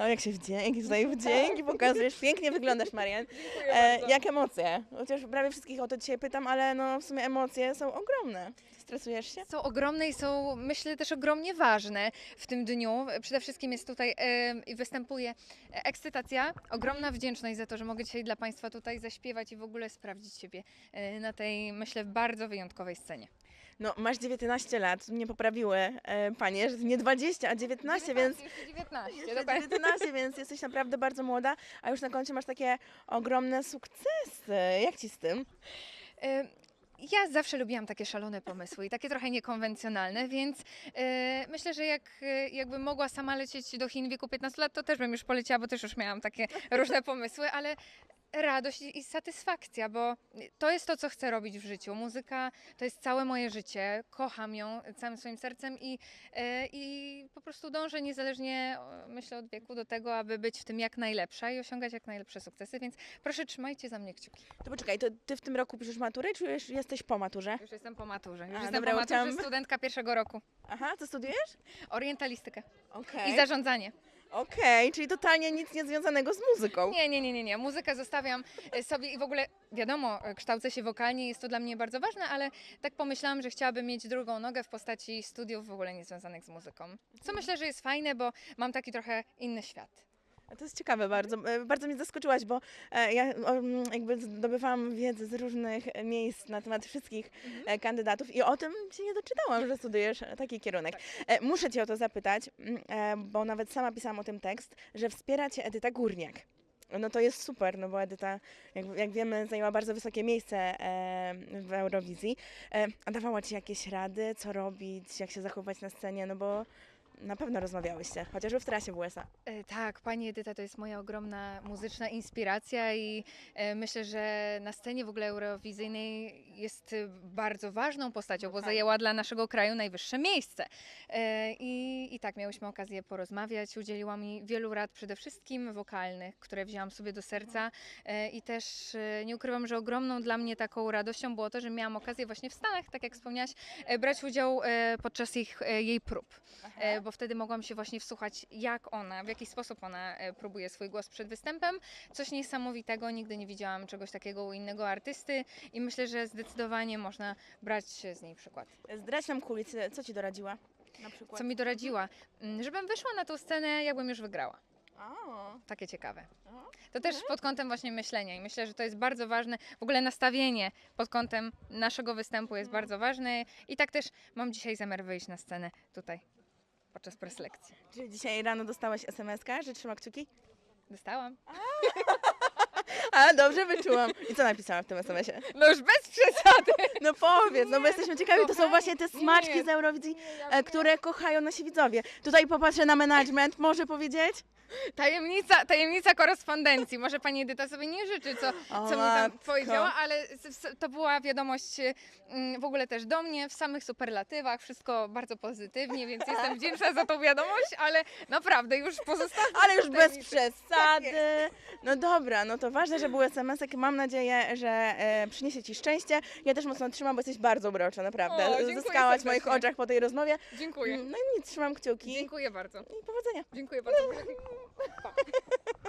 O, jak się wdzięki, tutaj wdzięki pokazujesz. Pięknie wyglądasz, Marian. E, jak emocje? Chociaż prawie wszystkich o to dzisiaj pytam, ale no w sumie emocje są ogromne. Stresujesz się? Są ogromne i są, myślę, też ogromnie ważne w tym dniu. Przede wszystkim jest tutaj e, i występuje ekscytacja, ogromna wdzięczność za to, że mogę dzisiaj dla Państwa tutaj zaśpiewać i w ogóle sprawdzić siebie e, na tej, myślę, bardzo wyjątkowej scenie. No, masz 19 lat, mnie poprawiły e, panie, że nie 20, a 19, więc... Jeszcze 19, Jeszcze dokładnie. 19, więc jesteś naprawdę bardzo młoda, a już na koncie masz takie ogromne sukcesy. Jak ci z tym? E, Ja zawsze lubiłam takie szalone pomysły i takie trochę niekonwencjonalne, więc e, myślę, że jak e, jakbym mogła sama lecieć do Chin w wieku 15 lat, to też bym już poleciała, bo też już miałam takie różne pomysły, ale radość i satysfakcja, bo to jest to, co chcę robić w życiu. Muzyka to jest całe moje życie, kocham ją całym swoim sercem i, e, i po prostu dążę niezależnie, myślę, od wieku do tego, aby być w tym jak najlepsza i osiągać jak najlepsze sukcesy, więc proszę trzymajcie za mnie kciuki. To poczekaj, to ty w tym roku piszesz maturę, czy już jesteś po maturze? Już jestem po maturze. Już A, jestem dobra, po maturze, chciałam- studentka pierwszego roku. Aha, co studiujesz? Orientalistykę Okej. i zarządzanie. Okej, czyli totalnie nic nie związanego z muzyką. Nie, nie, nie, nie, nie. Muzykę zostawiam e, sobie i w ogóle wiadomo, e, kształcę się wokalnie, jest to dla mnie bardzo ważne, ale tak pomyślałam, że chciałabym mieć drugą nogę w postaci studiów w ogóle niezwiązanych z muzyką. Co myślę, że jest fajne, bo mam taki trochę inny świat. To jest ciekawe bardzo. E, Bardzo mnie zaskoczyłaś, bo e, ja jakby zdobywałam wiedzę z różnych e, miejsc na temat wszystkich e, kandydatów i o tym się nie doczytałam, że studujesz taki kierunek. E, Muszę Cię o to zapytać, bo nawet sama pisałam o tym tekst, że wspiera Cię Edyta Górniak. No to jest super, no bo Edyta, jak, jak wiemy, zajęła bardzo wysokie miejsce w Eurowizji. A dawała Ci jakieś rady, co robić, jak się zachować na scenie, no bo na pewno rozmawiałyście, chociażby w trasie w USA. E, Tak, pani Edyta to jest moja ogromna muzyczna inspiracja i e, myślę, że na scenie w ogóle eurowizyjnej jest e, bardzo ważną postacią, bo tak. zajęła dla naszego kraju najwyższe miejsce. E, I, I tak, miałyśmy okazję porozmawiać, udzieliła mi wielu rad, przede wszystkim wokalnych, które wzięłam sobie do serca E, i też e, nie ukrywam, że ogromną dla mnie taką radością było to, że miałam okazję właśnie w Stanach, tak jak wspomniałaś, e, brać udział e, podczas ich, e, jej prób e, bo wtedy mogłam się właśnie wsłuchać, jak ona, w jaki sposób ona e, próbuje swój głos przed występem. Coś niesamowitego, nigdy nie widziałam czegoś takiego u innego artysty i myślę, że zdecydowanie można brać z niej przykład. Zdradź nam kulisy, co ci doradziła? Na przykład. Co mi doradziła? Mm, Żebym wyszła na tą scenę, jakbym już wygrała. O, Takie ciekawe. To też pod kątem właśnie myślenia i myślę, że to jest bardzo ważne. W ogóle nastawienie pod kątem naszego występu jest bardzo ważne i tak też mam dzisiaj zamiar wyjść na scenę tutaj podczas preselekcji. Czyli dzisiaj rano dostałaś SMS-kę, że trzyma kciuki? Dostałam. A, dobrze wyczułam. I co napisała w tym SMS-ie? No już bez przesady. No powiedz, no bo jesteśmy ciekawi, to są kochani, właśnie te smaczki nie. z Eurowizji, ja e, które kochają nasi widzowie. Tutaj popatrzę na management, może powiedzieć? Tajemnica, tajemnica korespondencji. Może pani Edyta sobie nie życzy, co, O, co mi tam matko. powiedziała, ale s- s- to była wiadomość mm, w ogóle też do mnie, w samych superlatywach, wszystko bardzo pozytywnie, więc jestem wdzięczna za tą wiadomość, ale naprawdę już pozostawiam. Ale już bez tajemnicy. przesady. No dobra, no to ważne, że był SMS-ek. Mam nadzieję, że e, przyniesie Ci szczęście. Ja też mocno trzymam, bo jesteś bardzo urocza, naprawdę. O, dziękuję Zyskałaś w moich serdecznie. oczach po tej rozmowie. Dziękuję. No i nic, trzymam kciuki. Dziękuję bardzo. I powodzenia. Dziękuję bardzo. Pa.